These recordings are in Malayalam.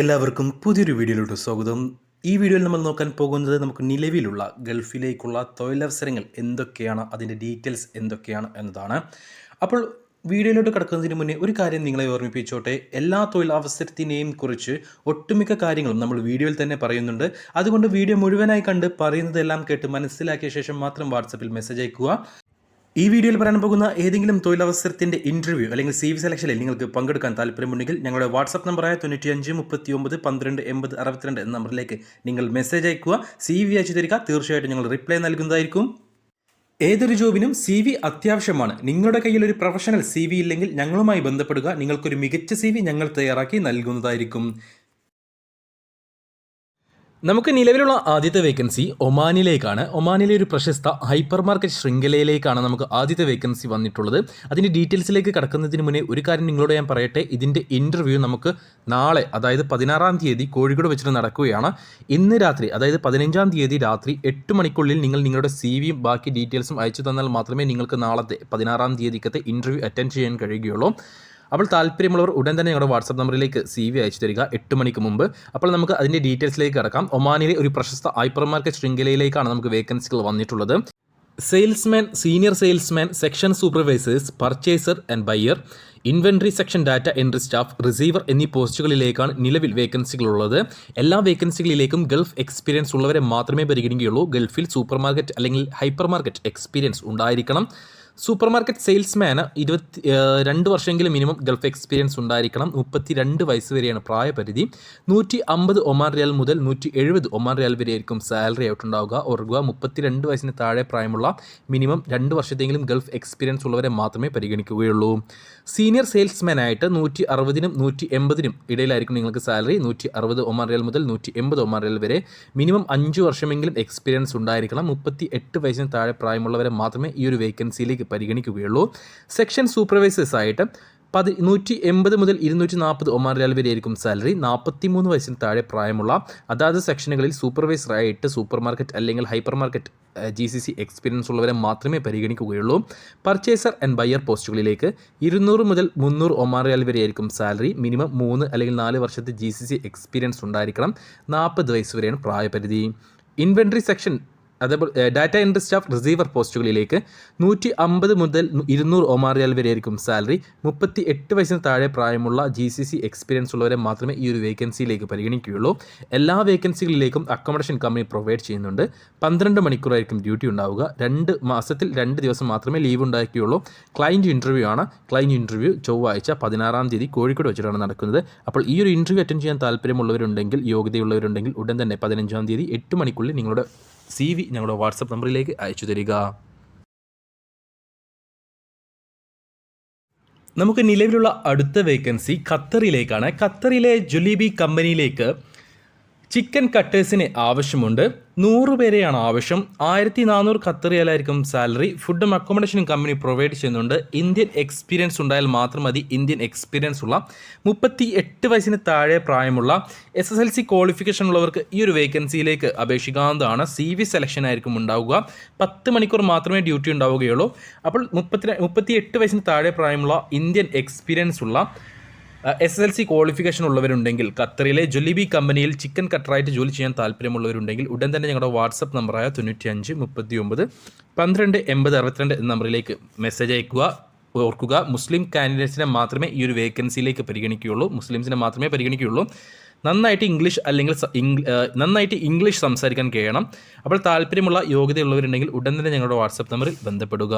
എല്ലാവർക്കും പുതിയൊരു വീഡിയോയിലോട്ട് സ്വാഗതം. ഈ വീഡിയോയിൽ നമ്മൾ നോക്കാൻ പോകുന്നത് നമുക്ക് നിലവിലുള്ള ഗൾഫിലേക്കുള്ള തൊഴിലവസരങ്ങൾ എന്തൊക്കെയാണ് അതിന്റെ ഡീറ്റെയിൽസ് എന്തൊക്കെയാണ് എന്നതാണ്. അപ്പോൾ വീഡിയോയിലോട്ട് കിടക്കുന്നതിന് മുന്നേ ഒരു കാര്യം നിങ്ങളെ ഓർമ്മിപ്പിച്ചോട്ടെ. എല്ലാ തൊഴിലവസരത്തിനെയും കുറിച്ച് ഒട്ടുമിക്ക കാര്യങ്ങളും നമ്മൾ വീഡിയോയിൽ തന്നെ പറയുന്നുണ്ട്. അതുകൊണ്ട് വീഡിയോ മുഴുവനായി കണ്ട് പറയുന്നതെല്ലാം കേട്ട് മനസ്സിലാക്കിയ ശേഷം മാത്രം വാട്സപ്പിൽ മെസ്സേജ് അയക്കുക. ഈ വീഡിയോയിൽ പറയാൻ പോകുന്ന ഏതെങ്കിലും തൊഴിലവസരത്തിന്റെ ഇന്റർവ്യൂ അല്ലെങ്കിൽ സി വി സെലക്ഷനിൽ നിങ്ങൾക്ക് പങ്കെടുക്കാൻ താല്പര്യമുണ്ടെങ്കിൽ ഞങ്ങളുടെ വാട്സ്ആപ്പ് നമ്പറായ തൊണ്ണൂറ്റി അഞ്ച് മുപ്പത്തി ഒമ്പത് പന്ത്രണ്ട് എൺപത് അറുപത്തിരണ്ട് എന്ന നമ്പറിലേക്ക് നിങ്ങൾ മെസ്സേജ് അയക്കുക സി വി അയച്ചു തരിക. തീർച്ചയായിട്ടും ഞങ്ങൾ റിപ്ലൈ നൽകുന്നതായിരിക്കും. ഏതൊരു ജോബിനും സി വി അത്യാവശ്യമാണ്. നിങ്ങളുടെ കയ്യിൽ ഒരു പ്രൊഫഷണൽ സി വി ഇല്ലെങ്കിൽ ഞങ്ങളുമായി ബന്ധപ്പെടുക. നിങ്ങൾക്കൊരു മികച്ച സി വി ഞങ്ങൾ തയ്യാറാക്കി നൽകുന്നതായിരിക്കും. നമുക്ക് നിലവിലുള്ള ആദ്യത്തെ വേക്കൻസി ഒമാനിലേക്കാണ്. ഒമാനിലെ ഒരു പ്രശസ്ത ഹൈപ്പർ മാർക്കറ്റ് ശൃംഖലയിലേക്കാണ് നമുക്ക് ആദ്യത്തെ വേക്കൻസി വന്നിട്ടുള്ളത്. അതിന്റെ ഡീറ്റെയിൽസിലേക്ക് കടക്കുന്നതിന് മുന്നേ ഒരു കാര്യം നിങ്ങളോട് ഞാൻ പറയട്ടെ. ഇതിന്റെ ഇന്റർവ്യൂ നമുക്ക് നാളെ അതായത് പതിനാറാം തീയതി കോഴിക്കോട് വെച്ചിട്ട് നടക്കുകയാണ്. ഇന്ന് രാത്രി അതായത് പതിനഞ്ചാം തീയതി രാത്രി എട്ട് മണിക്കുള്ളിൽ നിങ്ങൾ നിങ്ങളുടെ സി വിയും ബാക്കി ഡീറ്റെയിൽസും അയച്ചു തന്നാൽ മാത്രമേ നിങ്ങൾക്ക് നാളത്തെ പതിനാറാം തീയതിക്കത്തെ ഇന്റർവ്യൂ അറ്റൻഡ് ചെയ്യാൻ കഴിയുകയുള്ളൂ. അപ്പോൾ താല്പര്യമുള്ളവർ ഉടൻ തന്നെ ഞങ്ങളുടെ വാട്സാപ്പ് നമ്പറിലേക്ക് സി വി അയച്ചു തരിക എട്ട് മണിക്ക് മുമ്പ്. അപ്പോൾ നമുക്ക് അതിന്റെ ഡീറ്റെയിൽസിലേക്ക് കിടക്കാം. ഒമാനിലെ ഒരു പ്രശസ്ത ഹൈപ്പർ മാർക്കറ്റ് ശൃംഖലയിലേക്കാണ് നമുക്ക് വേക്കൻസികൾ വന്നിട്ടുള്ളത്. Salesman senior salesman section supervisors purchaser and buyer inventory section data entry staff receiver എന്നീ പോസ്റ്റുകളിലേക്കാണ് നിലവിൽ വേക്കൻസികൾ ഉള്ളത്. എല്ലാ വേക്കൻസികളിലേക്കും ഗൾഫ് എക്സ്പീരിയൻസ് ഉള്ളവരെ മാത്രമേ പരിഗണിക്കുകയുള്ളൂ. ഗൾഫിൽ സൂപ്പർ മാർക്കറ്റ് അല്ലെങ്കിൽ ഹൈപ്പർ മാർക്കറ്റ് എക്സ്പീരിയൻസ് ഉണ്ടായിരിക്കണം. സൂപ്പർ മാർക്കറ്റ് സെയിൽസ്മാന് ഇരുപത്തി രണ്ട് വർഷമെങ്കിലും മിനിമം ഗൾഫ് എക്സ്പീരിയൻസ് ഉണ്ടായിരിക്കണം. മുപ്പത്തി രണ്ട് വയസ്സ് വരെയാണ് പ്രായപരിധി. നൂറ്റി അമ്പത് ഒമാൻ റിയാൽ മുതൽ നൂറ്റി എഴുപത് ഒമാൻ റിയാൽ വരെയായിരിക്കും സാലറി ആയിട്ടുണ്ടാവുക ഓർക്കുക മുപ്പത്തി രണ്ട് വയസ്സിന് താഴെ പ്രായമുള്ള മിനിമം രണ്ട് വർഷത്തെങ്കിലും ഗൾഫ് എക്സ്പീരിയൻസ് ഉള്ളവരെ മാത്രമേ പരിഗണിക്കുകയുള്ളൂ. സീനിയർ സെയിൽസ്മാൻ ആയിട്ട് നൂറ്റി അറുപതിനും നൂറ്റി എൺപതിനും ഇടയിലായിരിക്കും നിങ്ങൾക്ക് സാലറി. നൂറ്റി അറുപത് ഒമാൻ റിയാൽ മുതൽ നൂറ്റി എൺപത് ഒമാൻ റിയാൽ വരെ മിനിമം അഞ്ച് വർഷമെങ്കിലും എക്സ്പീരിയൻസ് ഉണ്ടായിരിക്കണം. മുപ്പത്തി എട്ട് വയസ്സിന് താഴെ പ്രായമുള്ളവരെ മാത്രമേ ഈ ഒരു വേക്കൻസിയിലേക്ക് പരിഗണിക്കുകയുള്ളൂ. സെക്ഷൻ സൂപ്പർവൈസേഴ്സ് ആയിട്ട് പതി നൂറ്റി എൺപത് മുതൽ ഇരുന്നൂറ്റി നാൽപ്പത് ഒമാൻ റിയാൽ വരെയായിരിക്കും സാലറി നാൽപ്പത്തി മൂന്ന് വയസ്സിന് താഴെ പ്രായമുള്ള അതാത് സെക്ഷനുകളിൽ സൂപ്പർവൈസറായിട്ട് സൂപ്പർ മാർക്കറ്റ് അല്ലെങ്കിൽ hyper market G C C experience ഉള്ളവരെ മാത്രമേ പരിഗണിക്കുകയുള്ളൂ. പർച്ചേസർ ആൻഡ് ബയർ പോസ്റ്റുകളിലേക്ക് ഇരുന്നൂറ് മുതൽ മുന്നൂറ് ഒമാൻ റിയാൽ വരെയായിരിക്കും സാലറി മിനിമം മൂന്ന് അല്ലെങ്കിൽ നാല് വർഷത്തെ ജി സി സി എക്സ്പീരിയൻസ് ഉണ്ടായിരിക്കണം. നാൽപ്പത് വയസ്സ് വരെയാണ് പ്രായപരിധി. ഇൻവെൻട്രി സെക്ഷൻ അതേപോലെ ഡാറ്റ എൻട്രി സ്റ്റാഫ് റിസീവർ പോസ്റ്റുകളിലേക്ക് നൂറ്റി അമ്പത് മുതൽ ഇരുന്നൂറ് ഒമാർ വരെ ആയിരിക്കും സാലറി മുപ്പത്തി എട്ട് വയസ്സിന് താഴെ പ്രായമുള്ള ജി സി സി എക്സ്പീരിയൻസ് ഉള്ളവരെ മാത്രമേ ഈ ഒരു വേക്കൻസിയിലേക്ക് പരിഗണിക്കുകയുള്ളൂ. എല്ലാ വേക്കൻസികളിലേക്കും അക്കോമഡേഷൻ കമ്പനി പ്രൊവൈഡ് ചെയ്യുന്നുണ്ട്. പന്ത്രണ്ട് മണിക്കൂറായിരിക്കും ഡ്യൂട്ടി ഉണ്ടാവുക. രണ്ട് മാസത്തിൽ രണ്ട് ദിവസം മാത്രമേ ലീവ് ഉണ്ടാക്കുകയുള്ളൂ ക്ലയന്റ് ഇന്റർവ്യൂ ആണ്. ക്ലയന്റ് ഇന്റർവ്യൂ ചൊവ്വാഴ്ച പതിനാറാം തീയതി കോഴിക്കോട് വെച്ചിട്ടാണ് നടക്കുന്നത്. അപ്പോൾ ഈ ഒരു ഇന്റർവ്യൂ അറ്റൻഡ് ചെയ്യാൻ താല്പര്യമുള്ളവരുണ്ടെങ്കിൽ യോഗ്യതയുള്ളവരുണ്ടെങ്കിൽ ഉടൻ തന്നെ പതിനഞ്ചാം തീയതി എട്ട് മണിക്കുള്ളിൽ നിങ്ങളുടെ സി വി ഞങ്ങളുടെ വാട്സപ്പ് നമ്പറിലേക്ക് അയച്ചു തരിക. നമുക്ക് നിലവിലുള്ള അടുത്ത വേക്കൻസി ഖത്തറിലേക്കാണ്. ഖത്തറിലെ ജുലീബി കമ്പനിയിലേക്ക് ചിക്കൻ കട്ടേഴ്സിന് ആവശ്യമുണ്ട്. നൂറ് പേരെയാണ് ആവശ്യം. ആയിരത്തി നാനൂറ് ഖത്തറിയാലായിരിക്കും സാലറി. ഫുഡും അക്കോമഡേഷനും കമ്പനി പ്രൊവൈഡ് ചെയ്യുന്നുണ്ട്. ഇന്ത്യൻ എക്സ്പീരിയൻസ് ഉണ്ടായാൽ മാത്രം മതി. ഇന്ത്യൻ എക്സ്പീരിയൻസ് ഉള്ള മുപ്പത്തി എട്ട് വയസ്സിന് താഴെ പ്രായമുള്ള S S L C qualification ഉള്ളവർക്ക് ഈ ഒരു വേക്കൻസിയിലേക്ക് അപേക്ഷിക്കാവുന്നതാണ്. സി വി സെലക്ഷൻ ആയിരിക്കും ഉണ്ടാവുക. പത്ത് മണിക്കൂർ മാത്രമേ ഡ്യൂട്ടി ഉണ്ടാവുകയുള്ളൂ. അപ്പോൾ മുപ്പത്തി മുപ്പത്തി എട്ട് വയസ്സിന് താഴെ പ്രായമുള്ള ഇന്ത്യൻ എക്സ്പീരിയൻസ് ഉള്ള എസ് എൽ സി ക്വാളിഫിക്കേഷൻ ഉള്ളവരുണ്ടെങ്കിൽ ഖത്തറിലെ ജൊലിബി കമ്പനിയിൽ ചിക്കൻ കട്ടറായിട്ട് ജോലി ചെയ്യാൻ താല്പര്യമുള്ളവരുണ്ടെങ്കിൽ ഉടൻ തന്നെ ഞങ്ങളുടെ വാട്സപ്പ് നമ്പറായ തൊണ്ണൂറ്റി അഞ്ച് മുപ്പത്തി ഒമ്പത് പന്ത്രണ്ട് എൺപത് അറുപത്തിരണ്ട് എന്ന നമ്പറിലേക്ക് മെസ്സേജ് അയക്കുക. ഓർക്കുക മുസ്ലിം കാൻഡിഡേറ്റ്സിനെ മാത്രമേ ഈ ഒരു വേക്കൻസിയിലേക്ക് പരിഗണിക്കുകയുള്ളൂ. മുസ്ലിംസിനെ മാത്രമേ പരിഗണിക്കുകയുള്ളൂ. നന്നായിട്ട് ഇംഗ്ലീഷ് അല്ലെങ്കിൽ നന്നായിട്ട് ഇംഗ്ലീഷ് സംസാരിക്കാൻ കഴിയണം. അപ്പോൾ താല്പര്യമുള്ള യോഗ്യതയുള്ളവരുണ്ടെങ്കിൽ ഉടൻ തന്നെ ഞങ്ങളുടെ വാട്സപ്പ് നമ്പറിൽ ബന്ധപ്പെടുക.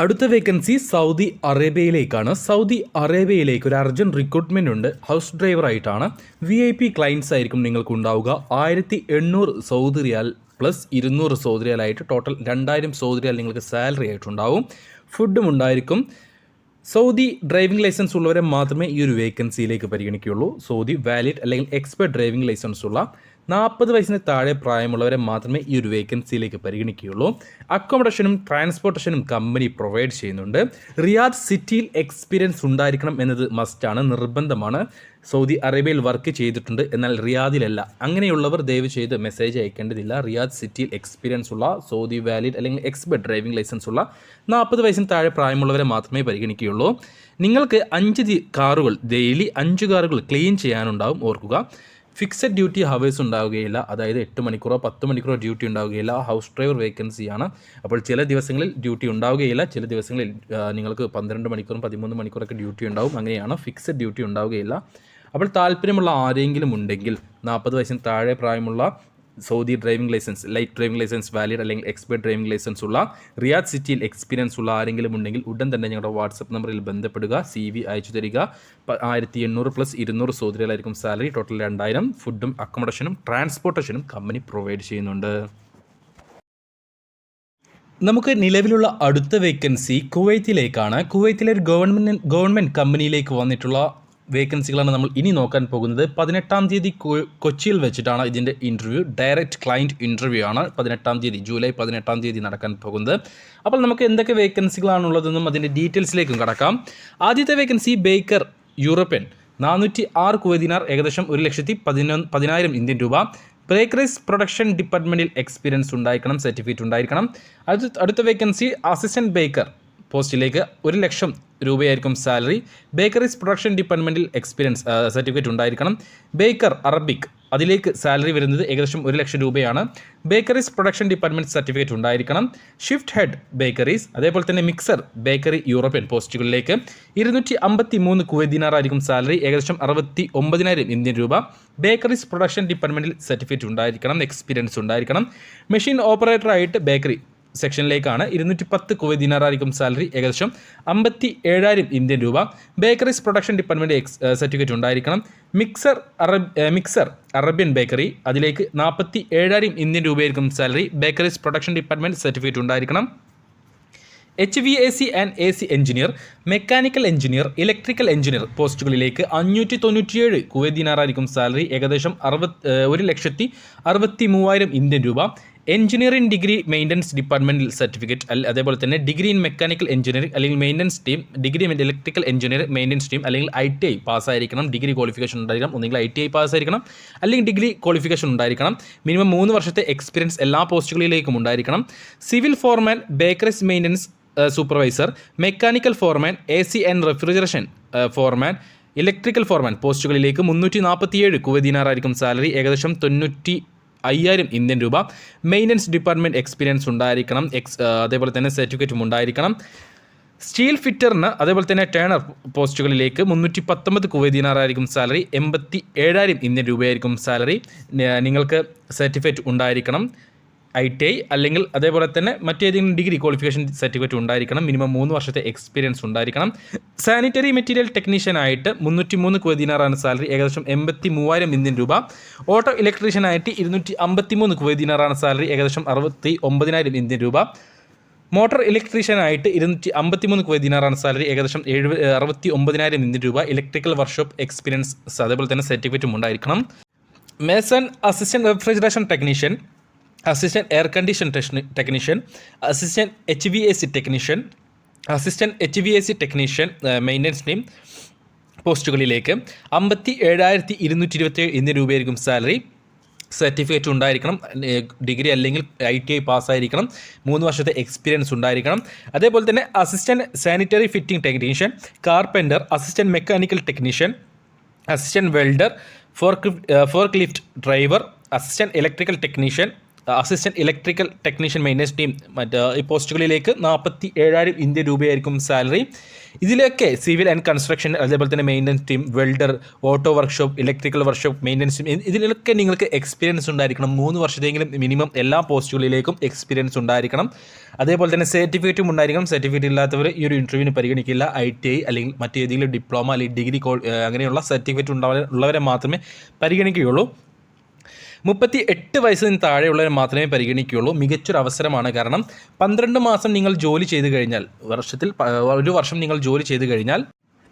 അടുത്ത വേക്കൻസി സൗദി അറേബ്യയിലേക്കാണ്. സൗദി അറേബ്യയിലേക്ക് ഒരു അർജന്റ് റിക്രൂട്ട്മെന്റ് ഉണ്ട്. ഹൗസ് ഡ്രൈവർ ആയിട്ടാണ്. വി ഐ പി ക്ലയൻസ് ആയിരിക്കും നിങ്ങൾക്ക് ഉണ്ടാവുക ആയിരത്തി എണ്ണൂറ് സൗദി റിയാൽ പ്ലസ് ഇരുന്നൂറ് സൗദി റിയാൽ ആയിട്ട് ടോട്ടൽ രണ്ടായിരം സൗദി റിയാൽ നിങ്ങൾക്ക് സാലറി ആയിട്ടുണ്ടാവും. ഫുഡും ഉണ്ടായിരിക്കും. സൗദി ഡ്രൈവിംഗ് ലൈസൻസ് ഉള്ളവരെ മാത്രമേ ഈ ഒരു വേക്കൻസിയിലേക്ക് പരിഗണിക്കുകയുള്ളൂ. സൗദി വാലിഡ് അല്ലെങ്കിൽ എക്സ്പെർട്ട് ഡ്രൈവിംഗ് ലൈസൻസ് ഉള്ള നാൽപ്പത് വയസ്സിന് താഴെ പ്രായമുള്ളവരെ മാത്രമേ ഈ ഒരു വേക്കൻസിയിലേക്ക് പരിഗണിക്കുകയുള്ളൂ. അക്കോമഡേഷനും ട്രാൻസ്പോർട്ടേഷനും കമ്പനി പ്രൊവൈഡ് ചെയ്യുന്നുണ്ട്. റിയാദ് സിറ്റിയിൽ എക്സ്പീരിയൻസ് ഉണ്ടായിരിക്കണം എന്നത് മസ്റ്റാണ് നിർബന്ധമാണ്. സൗദി അറേബ്യയിൽ വർക്ക് ചെയ്തിട്ടുണ്ട് എന്നാൽ റിയാദിലല്ല. അങ്ങനെയുള്ളവർ ദയവ് ചെയ്ത് മെസ്സേജ് അയക്കേണ്ടതില്ല. റിയാദ് സിറ്റിയിൽ എക്സ്പീരിയൻസ് ഉള്ള സൗദി വാലിഡ് അല്ലെങ്കിൽ എക്സ്പെർട്ട് ഡ്രൈവിംഗ് ലൈസൻസ് ഉള്ള നാൽപ്പത് വയസ്സിന് താഴെ പ്രായമുള്ളവരെ മാത്രമേ പരിഗണിക്കുകയുള്ളൂ. നിങ്ങൾക്ക് അഞ്ച് കാറുകൾ ഡെയിലി അഞ്ച് കാറുകൾ ക്ലീൻ ചെയ്യാനുണ്ടാവും ഓർക്കുക. ഫിക്സഡ് ഡ്യൂട്ടി ഹവേഴ്സ് ഉണ്ടാവുകയില്ല. അതായത് എട്ട് മണിക്കൂറോ പത്ത് മണിക്കൂറോ ഡ്യൂട്ടി ഉണ്ടാവുകയില്ല. ഹൗസ് ഡ്രൈവർ വേക്കൻസിയാണ് അപ്പോൾ ചില ദിവസങ്ങളിൽ ഡ്യൂട്ടി ഉണ്ടാവുകയില്ല. ചില ദിവസങ്ങളിൽ നിങ്ങൾക്ക് പന്ത്രണ്ട് മണിക്കൂറും പതിമൂന്ന് മണിക്കൂറൊക്കെ ഡ്യൂട്ടി ഉണ്ടാവും. അങ്ങനെയാണ് ഫിക്സഡ് ഡ്യൂട്ടി ഉണ്ടാവുകയില്ല. അപ്പോൾ താല്പര്യമുള്ള ആരെങ്കിലും ഉണ്ടെങ്കിൽ നാൽപ്പത് വയസ്സിന് താഴെ പ്രായമുള്ള Saudi driving licence light driving licence valid അല്ലെങ്കിൽ എക്സ്പേർട്ട് ഡ്രൈവിംഗ് ലൈസൻസ് ഉള്ള റിയാദ് സിറ്റിയിൽ എക്സ്പീരിയൻസ് ഉള്ള ആരെങ്കിലും ഉണ്ടെങ്കിൽ ഉടൻ തന്നെ ഞങ്ങളുടെ വാട്സപ്പ് നമ്പറിൽ ബന്ധപ്പെടുക സി വി അയച്ചു തരിക. ആയിരത്തി എണ്ണൂറ് പ്ലസ് ഇരുന്നൂറ് സൗദിയിലായിരിക്കും സാലറി ടോട്ടൽ രണ്ടായിരം. ഫുഡും അക്കോമഡേഷനും ട്രാൻസ്പോർട്ടേഷനും കമ്പനി പ്രൊവൈഡ് ചെയ്യുന്നുണ്ട്. നമുക്ക് നിലവിലുള്ള അടുത്ത വേക്കൻസി കുവൈത്തിലേക്കാണ്. കുവൈത്തിലെ ഒരു ഗവൺമെന്റ് ഗവൺമെന്റ് കമ്പനിയിലേക്ക് വന്നിട്ടുള്ള വേക്കൻസികളാണ് നമ്മൾ ഇനി നോക്കാൻ പോകുന്നത്. പതിനെട്ടാം തീയതി കൊച്ചിയിൽ വെച്ചിട്ടാണ് ഇതിന്റെ ഇന്റർവ്യൂ ഡയറക്റ്റ് ക്ലയന്റ് ഇന്റർവ്യൂ ആണ് പതിനെട്ടാം തീയതി ജൂലൈ പതിനെട്ടാം തീയതി നടക്കാൻ പോകുന്നത്. അപ്പോൾ നമുക്ക് എന്തൊക്കെ വേക്കൻസികളാണുള്ളതെന്നും അതിന്റെ ഡീറ്റെയിൽസിലേക്കും കടക്കാം. ആദ്യത്തെ വേക്കൻസി ബേക്കർ യൂറോപ്യൻ. നാനൂറ്റി ആറ് കുവൈദിനാർ ഏകദേശം ഒരു ലക്ഷത്തി പതിനൊന്ന് പതിനായിരം ഇന്ത്യൻ രൂപ. ബ്രേക്കറീസ് പ്രൊഡക്ഷൻ ഡിപ്പാർട്ട്മെന്റിൽ എക്സ്പീരിയൻസ് ഉണ്ടായിരിക്കണം സർട്ടിഫിക്കറ്റ് ഉണ്ടായിരിക്കണം. അടുത്ത അടുത്ത വേക്കൻസി അസിസ്റ്റന്റ് ബേക്കർ. പോസ്റ്റിലേക്ക് ഒരു ലക്ഷം രൂപയായിരിക്കും സാലറി. ബേക്കറീസ് പ്രൊഡക്ഷൻ ഡിപ്പാർട്ട്മെന്റിൽ എക്സ്പീരിയൻസ് സർട്ടിഫിക്കറ്റ് ഉണ്ടായിരിക്കണം. ബേക്കർ അറബിക് അതിലേക്ക് സാലറി വരുന്നത് ഏകദേശം ഒരു ലക്ഷം രൂപയാണ്. ബേക്കറീസ് പ്രൊഡക്ഷൻ ഡിപ്പാർട്ട്മെന്റ് സർട്ടിഫിക്കറ്റ് ഉണ്ടായിരിക്കണം. ഷിഫ്റ്റ് ഹെഡ് ബേക്കറീസ് അതേപോലെ തന്നെ മിക്സർ ബേക്കറി യൂറോപ്യൻ പോസ്റ്റുകളിലേക്ക് ഇരുന്നൂറ്റി അമ്പത്തി മൂന്ന് കുവൈദിനാറായിരിക്കും സാലറി ഏകദേശം അറുപത്തി ഒമ്പതിനായിരം ഇന്ത്യൻ രൂപ. ബേക്കറീസ് പ്രൊഡക്ഷൻ ഡിപ്പാർട്ട്മെന്റിൽ സർട്ടിഫിക്കറ്റ് ഉണ്ടായിരിക്കണം എക്സ്പീരിയൻസ് ഉണ്ടായിരിക്കണം. മെഷീൻ ഓപ്പറേറ്ററായിട്ട് ബേക്കറി സെക്ഷനിലേക്കാണ് ഇരുന്നൂറ്റി പത്ത് കുവൈറ്റ് ദിനാറായിരിക്കും സാലറി ഏകദേശം അമ്പത്തി ഏഴായിരം ഇന്ത്യൻ രൂപ. Bakeries production department ex certificate ഉണ്ടായിരിക്കണം. Mixer Arab mixer Arabian bakery അതിലേക്ക് നാൽപ്പത്തി ഏഴായിരം ഇന്ത്യൻ രൂപയായിരിക്കും salary. Bakeries production department certificate ഉണ്ടായിരിക്കണം. H V A C and A C engineer mechanical engineer electrical engineer പോസ്റ്റുകളിലേക്ക് അഞ്ഞൂറ്റി തൊണ്ണൂറ്റിയേഴ് കുവൈദിനാറായിരിക്കും സാലറി ഏകദേശം അറുപത് ഒരു ലക്ഷത്തി അറുപത്തി മൂവായിരം ഇന്ത്യൻ രൂപ. എഞ്ചിനീയറിംഗ് ഡിഗ്രി മെയിന്റനൻസ് ഡിപ്പാർട്ട്മെന്റിൽ സർട്ടിഫിക്കറ്റ് അല്ല അതേപോലെ തന്നെ ഡിഗ്രി ഇൻ മെക്കാനിക്കൽ എഞ്ചിനീയറിംഗ് അല്ലെങ്കിൽ maintenance team degree in electrical engineer maintenance team അല്ലെങ്കിൽ ഐ ടി ഐ പാസ്സായിരിക്കണം ഡിഗ്രി ക്വാളിഫിക്കേഷൻ ഉണ്ടായിരിക്കണം ഒന്നുകിൽ ഐ ടി ഐ പാസ്സായിരിക്കണം അല്ലെങ്കിൽ ഡിഗ്രി ക്വാളിഫിക്കേഷൻ ഉണ്ടായിരിക്കണം. മിനിമം മൂന്ന് വർഷത്തെ എക്സ്പീരിയൻസ് എല്ലാ പോസ്റ്റുകളിലേക്കും ഉണ്ടായിരിക്കണം. Civil foreman bakeries maintenance supervisor mechanical foreman A C and refrigeration foreman electrical foreman പോസ്റ്റുകളിലേക്ക് മുന്നൂറ്റി നാൽപ്പത്തിയേഴ് കുവദിനാറായിരിക്കും സാലറി ഏകദേശം തൊണ്ണൂറ്റി അയ്യായിരം ഇന്ത്യൻ രൂപ. മെയിന്റനൻസ് ഡിപ്പാർട്ട്മെന്റ് എക്സ്പീരിയൻസ് ഉണ്ടായിരിക്കണം. എക്സ് അതേപോലെ തന്നെ സർട്ടിഫിക്കറ്റും ഉണ്ടായിരിക്കണം. സ്റ്റീൽ ഫിറ്ററിന് അതേപോലെ തന്നെ ടേണർ പോസ്റ്റുകളിലേക്ക് മുന്നൂറ്റി പത്തൊമ്പത് കുവൈദിനാറായിരിക്കും സാലറി എൺപത്തി ഏഴായിരം ഇന്ത്യൻ രൂപയായിരിക്കും സാലറി നിങ്ങൾക്ക് സർട്ടിഫിക്കറ്റ് ഉണ്ടായിരിക്കണം. ഐ ടി ഐ അല്ലെങ്കിൽ അതേപോലെ തന്നെ മറ്റേതെങ്കിലും ഡിഗ്രി ക്വാളിഫിക്കേഷൻ സർട്ടിഫിക്കറ്റ് ഉണ്ടായിരിക്കണം. മിനിമം മൂന്ന് വർഷത്തെ എക്സ്പീരിയൻസ് ഉണ്ടായിരിക്കണം. സാനിറ്ററി മെറ്റീരിയൽ ടെക്നീഷ്യനായിട്ട് മുന്നൂറ്റി മൂന്ന് കുവൈദിനാറാണ് സാലറി ഏകദേശം എൺപത്തി മൂവായിരം ഇന്ത്യൻ രൂപ. ഓട്ടോ ഇലക്ട്രീഷ്യനായിട്ട് ഇരുന്നൂറ്റി അമ്പത്തി മൂന്ന് കുവൈദിനാറാണ് സാലറി ഏകദേശം അറുപത്തി ഒമ്പതിനായിരം ഇന്ത്യൻ രൂപ. മോട്ടോർ ഇലക്ട്രീഷ്യനായിട്ട് ഇരുന്നൂറ്റി അമ്പത്തി മൂന്ന് കുവൈറ്റ് ദിനാറാണ് സാലറി ഏകദേശം എഴുപത് അറുപത്തി ഒമ്പതിനായിരം ഇന്ത്യൻ രൂപ. ഇലക്ട്രിക്കൽ വർക്ക്ഷോപ്പ് എക്സ്പീരിയൻസ് അതേപോലെ തന്നെ സർട്ടിഫിക്കറ്റും ഉണ്ടായിരിക്കണം. Mason assistant refrigeration technician assistant air condition technician assistant H V A C technician assistant H V A C technician maintenance team പോസ്റ്റുകളിലേക്ക് അമ്പത്തി ഏഴായിരത്തി ഇരുന്നൂറ്റി ഇരുപത്തേഴ് ഇന്ത്യൻ രൂപയായിരിക്കും സാലറി. സർട്ടിഫിക്കറ്റ് ഉണ്ടായിരിക്കണം ഡിഗ്രി അല്ലെങ്കിൽ ഐ ടി ഐ പാസ്സായിരിക്കണം മൂന്ന് വർഷത്തെ എക്സ്പീരിയൻസ് ഉണ്ടായിരിക്കണം. അതേപോലെ തന്നെ assistant sanitary fitting technician carpenter assistant mechanical technician assistant welder fork fork lift driver assistant electrical technician assistant electrical technician maintenance team മറ്റ് ഈ പോസ്റ്റുകളിലേക്ക് നാൽപ്പത്തി ഏഴായിരം ഇന്ത്യൻ രൂപയായിരിക്കും സാലറി. ഇതിലൊക്കെ സിവിൽ ആൻഡ് കൺസ്ട്രക്ഷൻ അതേപോലെ തന്നെ maintenance team welder auto workshop electrical workshop maintenance team ഇതിലൊക്കെ നിങ്ങൾക്ക് എക്സ്പീരിയൻസ് ഉണ്ടായിരിക്കണം. മൂന്ന് വർഷത്തെങ്കിലും മിനിമം എല്ലാ പോസ്റ്റുകളിലേക്കും എക്സ്പീരിയൻസ് ഉണ്ടായിരിക്കണം. അതേപോലെ തന്നെ സർട്ടിഫിക്കറ്റും ഉണ്ടായിരിക്കണം. സർട്ടിഫിക്കറ്റ് ഇല്ലാത്തവർ ഈ ഒരു ഇന്റർവ്യൂവിന് പരിഗണിക്കില്ല. ഐ ടി ഐ അല്ലെങ്കിൽ മറ്റേതെങ്കിലും ഡിപ്ലോമ അല്ലെങ്കിൽ ഡിഗ്രി അങ്ങനെയുള്ള സർട്ടിഫിക്കറ്റ് ഉണ്ടാവാൻ ഉള്ളവരെ മാത്രമേ പരിഗണിക്കുകയുള്ളൂ. മുപ്പത്തി എട്ട് വയസ്സിന് താഴെയുള്ളവർ മാത്രമേ പരിഗണിക്കുകയുള്ളൂ. മികച്ചൊരു അവസരമാണ് കാരണം പന്ത്രണ്ട് മാസം നിങ്ങൾ ജോലി ചെയ്ത് കഴിഞ്ഞാൽ വർഷത്തിൽ ഒരു വർഷം നിങ്ങൾ ജോലി ചെയ്ത് കഴിഞ്ഞാൽ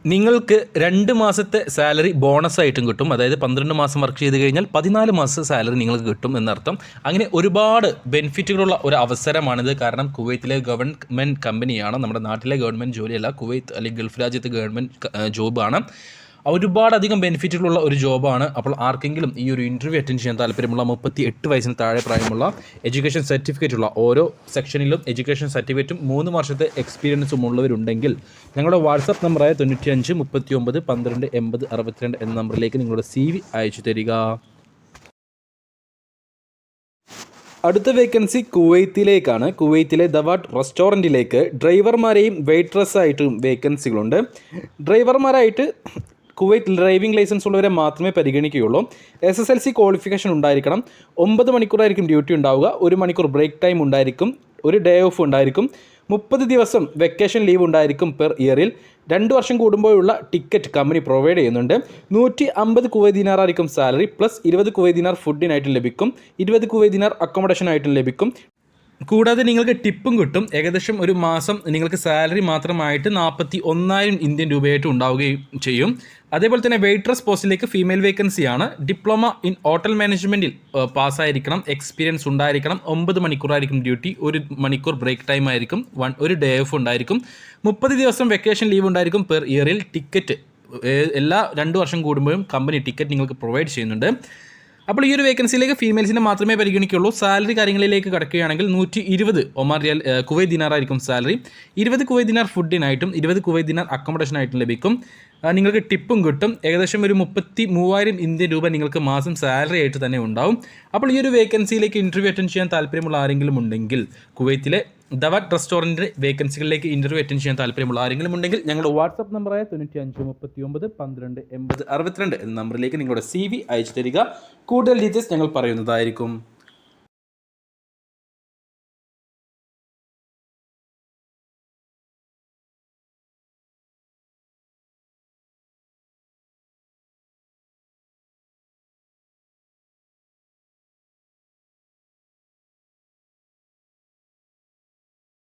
നിങ്ങൾക്ക് രണ്ട് മാസത്തെ സാലറി ബോണസായിട്ടും കിട്ടും. അതായത് പന്ത്രണ്ട് മാസം വർക്ക് ചെയ്ത് കഴിഞ്ഞാൽ പതിനാല് മാസത്തെ സാലറി നിങ്ങൾക്ക് കിട്ടും എന്നർത്ഥം. അങ്ങനെ ഒരുപാട് ബെനിഫിറ്റുകളുള്ള ഒരു അവസരമാണിത്. കാരണം കുവൈത്തിലെ ഗവൺമെന്റ് കമ്പനിയാണ് നമ്മുടെ നാട്ടിലെ ഗവൺമെന്റ് ജോലിയല്ല കുവൈത്ത് അല്ലെങ്കിൽ ഗൾഫ് രാജ്യത്തെ ഗവൺമെന്റ് ജോബാണ്. ഒരുപാടധികം ബെനിഫിറ്റുകളുള്ള ഒരു ജോബാണ്. അപ്പോൾ ആർക്കെങ്കിലും ഈ ഒരു ഇന്റർവ്യൂ അറ്റൻഡ് ചെയ്യാൻ താല്പര്യമുള്ള മുപ്പത്തി എട്ട് വയസ്സിന് താഴെ പ്രായമുള്ള എഡ്യൂക്കേഷൻ സർട്ടിഫിക്കറ്റ് ഉള്ള ഓരോ സെക്ഷനിലും എഡ്യൂക്കേഷൻ സർട്ടിഫിക്കറ്റും മൂന്ന് വർഷത്തെ എക്സ്പീരിയൻസും ഉള്ളവരുണ്ടെങ്കിൽ ഞങ്ങളുടെ വാട്സപ്പ് നമ്പറായ തൊണ്ണൂറ്റി അഞ്ച് മുപ്പത്തി ഒമ്പത് പന്ത്രണ്ട് എൺപത് അറുപത്തിരണ്ട് എന്ന നമ്പറിലേക്ക് നിങ്ങളുടെ സി വി അയച്ചു തരിക. അടുത്ത വേക്കൻസി കുവൈത്തിലേക്കാണ്. കുവൈത്തിലെ ദവാട്ട് റെസ്റ്റോറന്റിലേക്ക് ഡ്രൈവർമാരെയും വെയിട്രസ് ആയിട്ടും വേക്കൻസികളുണ്ട് ഡ്രൈവർമാരായിട്ട് കുവൈത്ത് ഡ്രൈവിംഗ് ലൈസൻസ് ഉള്ളവരെ മാത്രമേ പരിഗണിക്കുകയുള്ളൂ. S S L C qualification ഉണ്ടായിരിക്കണം. ഒമ്പത് മണിക്കൂറായിരിക്കും ഡ്യൂട്ടി ഉണ്ടാവുക. ഒരു മണിക്കൂർ ബ്രേക്ക് ടൈം ഉണ്ടായിരിക്കും. ഒരു ഡേ ഓഫ് ഉണ്ടായിരിക്കും. മുപ്പത് ദിവസം വെക്കേഷൻ ലീവ് ഉണ്ടായിരിക്കും പെർ ഇയറിൽ രണ്ട് വർഷം കൂടുമ്പോഴുള്ള ടിക്കറ്റ് കമ്പനി പ്രൊവൈഡ് ചെയ്യുന്നുണ്ട്. നൂറ്റി അമ്പത് കുവൈദിനാറായിരിക്കും സാലറി പ്ലസ് ഇരുപത് കുവൈദിനാർ ഫുഡിനായിട്ടും ലഭിക്കും. ഇരുപത് കുവൈദിനാർ അക്കോമഡേഷനായിട്ടും ലഭിക്കും. കൂടാതെ നിങ്ങൾക്ക് ടിപ്പും കിട്ടും. ഏകദേശം ഒരു മാസം നിങ്ങൾക്ക് സാലറി മാത്രമായിട്ട് നാൽപ്പത്തി ഒന്നായിരം ഇന്ത്യൻ രൂപയായിട്ട് ഉണ്ടാവുകയും ചെയ്യും. അതേപോലെ തന്നെ വെയിട്രസ് പോസ്റ്റിലേക്ക് ഫീമെയിൽ വേക്കൻസി ആണ്. ഡിപ്ലോമ ഇൻ ഹോട്ടൽ മാനേജ്മെന്റിൽ പാസ്സായിരിക്കണം. എക്സ്പീരിയൻസ് ഉണ്ടായിരിക്കണം. ഒമ്പത് മണിക്കൂറായിരിക്കും ഡ്യൂട്ടി ഒരു മണിക്കൂർ ബ്രേക്ക് ടൈം ആയിരിക്കും. വൺ ഒരു ഡേ ഓഫ് ഉണ്ടായിരിക്കും. മുപ്പത് ദിവസം വെക്കേഷൻ ലീവ് ഉണ്ടായിരിക്കും പെർ ഇയറിൽ ടിക്കറ്റ് എല്ലാ രണ്ട് വർഷം കൂടുമ്പോഴും കമ്പനി ടിക്കറ്റ് നിങ്ങൾക്ക് പ്രൊവൈഡ് ചെയ്യുന്നുണ്ട്. അപ്പോൾ ഈ ഒരു വേക്കൻസിയിലേക്ക് ഫീമെയിൽസിനെ മാത്രമേ പരിഗണിക്കുള്ളൂ. സാലറി കാര്യങ്ങളിലേക്ക് കടക്കുകയാണെങ്കിൽ നൂറ്റി ഇരുപത് ഒമാർ റിയൽ കുവൈ ദിനാറായിരിക്കും സാലറി ഇരുപത് കുവൈറ്റ് ദിനാർ ഫുഡിനായിട്ടും ഇരുപത് കുവൈറ്റ് ദിനാർ അക്കോമഡേഷനായിട്ടും ലഭിക്കും. നിങ്ങൾക്ക് ടിപ്പും കിട്ടും. ഏകദേശം ഒരു മുപ്പത്തി മൂവായിരം ഇന്ത്യൻ രൂപ നിങ്ങൾക്ക് മാസം സാലറി ആയിട്ട് തന്നെ ഉണ്ടാവും. അപ്പോൾ ഈ ഒരു വേക്കൻസിയിലേക്ക് ഇന്റർവ്യൂ അറ്റൻഡ് ചെയ്യാൻ താല്പര്യമുള്ള ആരെങ്കിലും ഉണ്ടെങ്കിൽ കുവൈത്തിലെ ദവാറ്റ് റെസ്റ്റോറന്റ് വേക്കൻസികളിലേക്ക് ഇന്റർവ്യൂ അറ്റൻഡ് ചെയ്യാൻ താല്പര്യമുള്ള ആരെങ്കിലും ഉണ്ടെങ്കിൽ ഞങ്ങളുടെ വാട്സപ്പ് നമ്പറായ തൊണ്ണൂറ്റി അഞ്ച് മുപ്പത്തി ഒമ്പത് പന്ത്രണ്ട് എൺപത് അറുപത്തിരണ്ട് എന്ന നമ്പറിലേക്ക് നിങ്ങളുടെ സി വി അയച്ചു തരിക. കൂടുതൽ ഡീറ്റെയിൽസ് ഞങ്ങൾ പറയുന്നതായിരിക്കും.